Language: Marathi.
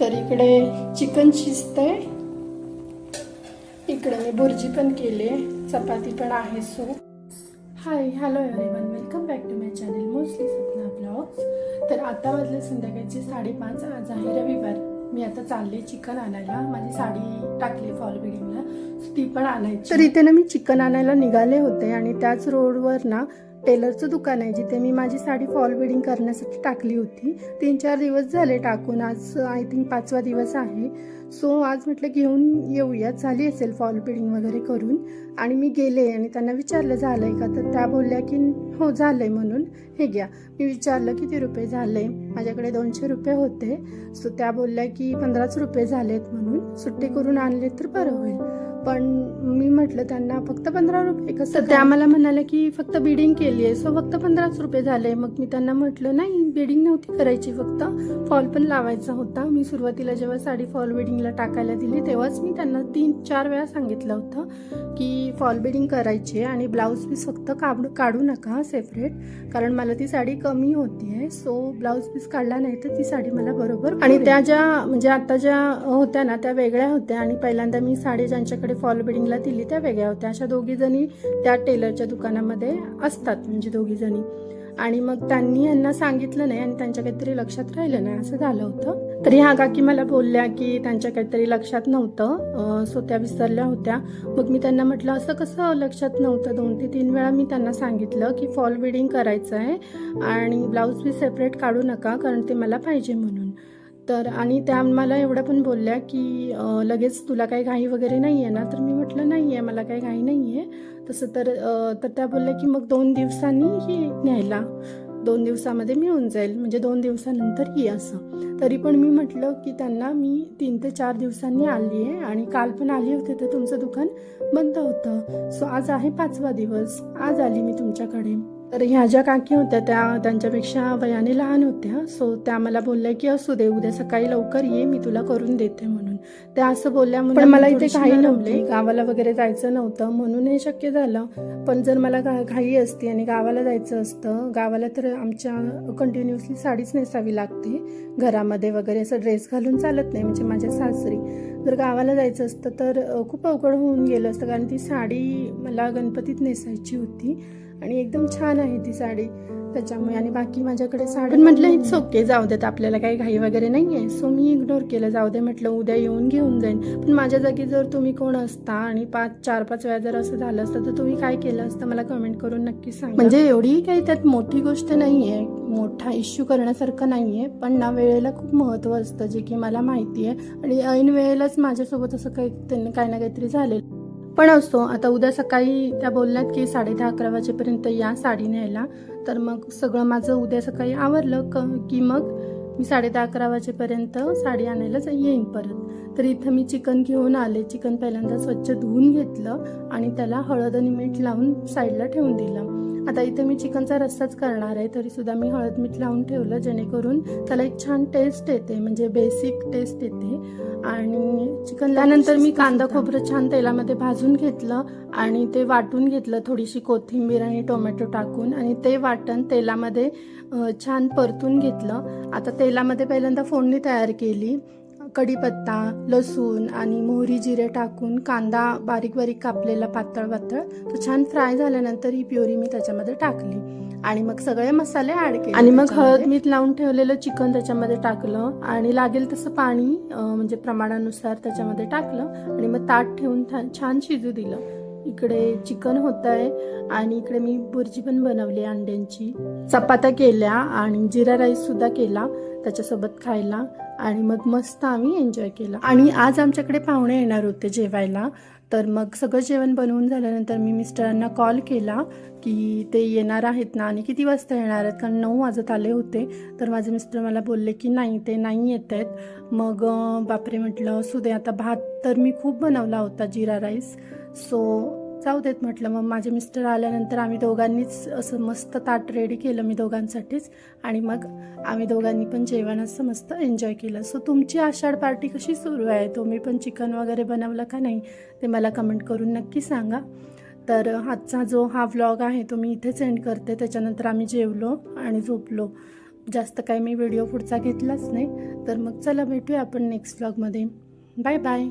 तर इकडे चिकन शिजतंय. इकडे मी भुर्जी पण केली. चपाती पण आहे so hi hello everyone welcome back to my channel mostly Sapna blogs तर आता वाजले संध्याकाळचे साडेपाच. आज आहे रविवार. मी आता चालले चिकन आणायला. माझी साडी टाकली फॉल बिल्डिंगला ती पण आणायची. तर इथे ना मी चिकन आणायला निघाले होते आणि त्याच रोडवर ना टेलरचं दुकान आहे जिथे मी माझी साडी फॉल बिडिंग करण्यासाठी टाकली होती. तीन चार दिवस झाले टाकून आज आय थिंक पाचवा दिवस आहे. सो आज म्हटलं घेऊन येऊयात. झाली असेल फॉल बिडिंग वगैरे करून. आणि मी गेले आणि त्यांना विचारलं झालं आहे का? तर त्या बोलल्या की हो झालं आहे म्हणून. हे घ्या. मी विचारलं किती रुपये झाले? माझ्याकडे दोनशे रुपये होते. सो त्या बोलल्या की पंधराच रुपये झालेत म्हणून. सुट्टे करून आणले तर बरं होईल. पण मी म्हटलं त्यांना फक्त पंधरा रुपये कसं त्या मला म्हणाल्या की फक्त बिडिंग केली आहे सो फक्त पंधराच रुपये झाले. मग मी त्यांना म्हटलं नाही बिडिंग नव्हती करायची. फक्त फॉल पण लावायचा होता. मी सुरुवातीला जेव्हा साडी फॉल बिडिंगला टाकायला दिली तेव्हाच मी त्यांना तीन चार वेळा सांगितलं होतं की फॉल बिडिंग करायची आणि ब्लाऊज पीस फक्त काढू काढू नका सेपरेट कारण मला ती साडी कमी होती आहे सो ब्लाऊज पीस काढला नाही तर ती साडी मला बरोबर आणि त्या ज्या म्हणजे आता ज्या होत्या ना त्या वेगळ्या होत्या. आणि पहिल्यांदा मी साडी ज्यांच्याकडे फॉल बिडिंगला दिली त्या वेगळ्या होत्या. अशा दोघी जणी त्या टेलरच्या दुकानामध्ये असतात म्हणजे दोघी जणी. आणि मग त्यांनी यांना सांगितलं नाही आणि त्यांच्या काहीतरी लक्षात राहिलं नाही असं झालं होतं. तरी ह्या काकी मला बोलल्या की त्यांच्या काहीतरी लक्षात नव्हतं. सो त्या विसरल्या होत्या. मग मी त्यांना म्हटलं असं कसं लक्षात नव्हतं? दोन ते तीन वेळा मी त्यांना सांगितलं की फॉल बिडिंग करायचं आहे आणि ब्लाऊज बी सेपरेट काढू नका कारण ते मला पाहिजे म्हणून. तर आणि त्या मला एवढं पण बोलल्या की लगेच तुला काही घाई वगैरे नाही आहे ना? तर मी म्हटलं नाही आहे मला काही घाई नाही आहे तसं तर तर त्या बोलल्या की मग दोन दिवसांनी ही न्यायला. दोन दिवसामध्ये मिळून जाईल. म्हणजे दोन दिवसानंतर ये असं. तरी पण मी म्हटलं की त्यांना मी तीन ते चार दिवसांनी आली आहे आणि काल पण आली होती तर तुमचं दुकान बंद होतं. सो आज आहे पाचवा दिवस. आज आली मी तुमच्याकडे. तर ह्या ज्या काकी होत्या त्या त्यांच्यापेक्षा वयाने लहान होत्या. सो त्या मला बोलल्या की असू दे उद्या सकाळी लवकर ये मी तुला करून देते म्हणून. त्या असं बोलल्या म्हणून पण मला इथे घाई नव्हती. गावाला वगैरे जायचं नव्हतं म्हणून हे शक्य झालं. पण जर मला घाई असती आणि गावाला जायचं असतं गावाला तर आमच्या कंटिन्युअसली साडीच नेसावी लागते. घरामध्ये वगैरे असं ड्रेस घालून चालत नाही म्हणजे माझ्या सासरी. जर गावाला जायचं असतं तर खूप अवघड होऊन गेलं असतं कारण ती साडी मला गणपतीत नेसायची होती. आणि एकदम छान आहे ती साडी. त्याच्यामुळे आणि बाकी माझ्याकडे साडी म्हटलं इट्स ओके जाऊ देत आपल्याला काही घाई वगैरे नाही आहे सो मी इग्नोर केलं. जाऊ दे म्हटलं उद्या येऊन घेऊन जाईन. पण माझ्या जागी जर तुम्ही कोण असता आणि पाच चार पाच वेळा जर असं झालं असतं तर तुम्ही काय केलं असतं? मला कमेंट करून नक्की सांग. म्हणजे एवढी काही त्यात मोठी गोष्ट नाही आहे मोठा इश्यू करण्यासारखं नाही आहे पण ना वेळेला खूप महत्त्व असतं जे की मला माहिती आहे आणि ऐन वेळेलाच माझ्यासोबत असं काही त्यांनी काही ना काहीतरी झालेलं पण असतो. आता उद्या सकाळी त्या बोलल्यात की साडे दहा अकरा वाजेपर्यंत या साडी न्यायला. तर मग सगळं माझं उद्या सकाळी आवरलं क की मग मी साडे दहा अकरा वाजेपर्यंत साडी आणायला जा- येईन परत. तर इथं मी चिकन घेऊन आले. चिकन पहिल्यांदा स्वच्छ धुवून घेतलं आणि त्याला हळद आणि मीठ लावून साईडला ठेवून दिलं. आता इथे मी चिकनचा रस्साच करणार आहे तरी सुद्धा मी हळद मीठ लावून ठेवलं जेणेकरून त्याला एक छान टेस्ट येते म्हणजे बेसिक टेस्ट येते. आणि चिकन त्यानंतर मी कांदा खोबरं छान तेलामध्ये भाजून घेतलं आणि ते वाटून घेतलं थोडीशी कोथिंबीर आणि टोमॅटो टाकून आणि ते वाटण तेलामध्ये छान परतून घेतलं. आता तेलामध्ये पहिल्यांदा फोडणी तयार केली. कढीपत्ता लसूण आणि मोहरी जिरे टाकून कांदा बारीक बारीक कापलेला पातळ पातळ तो छान फ्राय झाल्यानंतर ही प्युरी मी त्याच्यामध्ये टाकली. आणि मग सगळे मसाले ऍड केले आणि मग हळद मीठ लावून ठेवलेलं चिकन त्याच्यामध्ये टाकलं. आणि लागेल तसं पाणी म्हणजे प्रमाणानुसार त्याच्यामध्ये टाकलं. आणि मग ताट ठेवून छान शिजू दिलं. इकडे चिकन होत आहे आणि इकडे मी बुर्जी पण बनवली अंड्यांची. चपात्या केल्या आणि जिरा राईस सुद्धा केला. त्याच्यासोबत खायला आणि मग मस्त आम्ही एन्जॉय केला. आणि आज आमच्याकडे पाहुणे येणार होते जेवायला. तर मग सगळं जेवण बनवून झाल्यानंतर मी मिस्टरांना कॉल केला की ते येणार आहेत ना आणि किती वाजता येणार आहेत? कारण नऊ वाजत आले होते. तर माझे मिस्टर मला बोलले की नाही ते नाही येत आहेत. मग बापरे म्हटलं असू दे आता भात तर मी खूप बनवला होता जिरा राईस सो जाऊ देत म्हटलं. मग माझे मिस्टर आल्यानंतर आम्ही दोघांनीच असं मस्त ताट रेडी केलं मी दोघांसाठीच. आणि मग आम्ही दोघांनी पण जेवण असं मस्त एन्जॉय केलं. सो तुमची आषाढ पार्टी कशी सुरू आहे? तुम्ही पण चिकन वगैरे बनवलं का नाही? ते मला कमेंट करून नक्की सांगा. तर आजचा जो हा व्लॉग आहे तो मी इथेच सेंड करते. त्याच्यानंतर आम्ही जेवलो आणि झोपलो. जास्त काही मी व्हिडिओ पुढचा घेतलाच नाही. तर मग चला भेटूया आपण नेक्स्ट व्लॉगमध्ये बाय बाय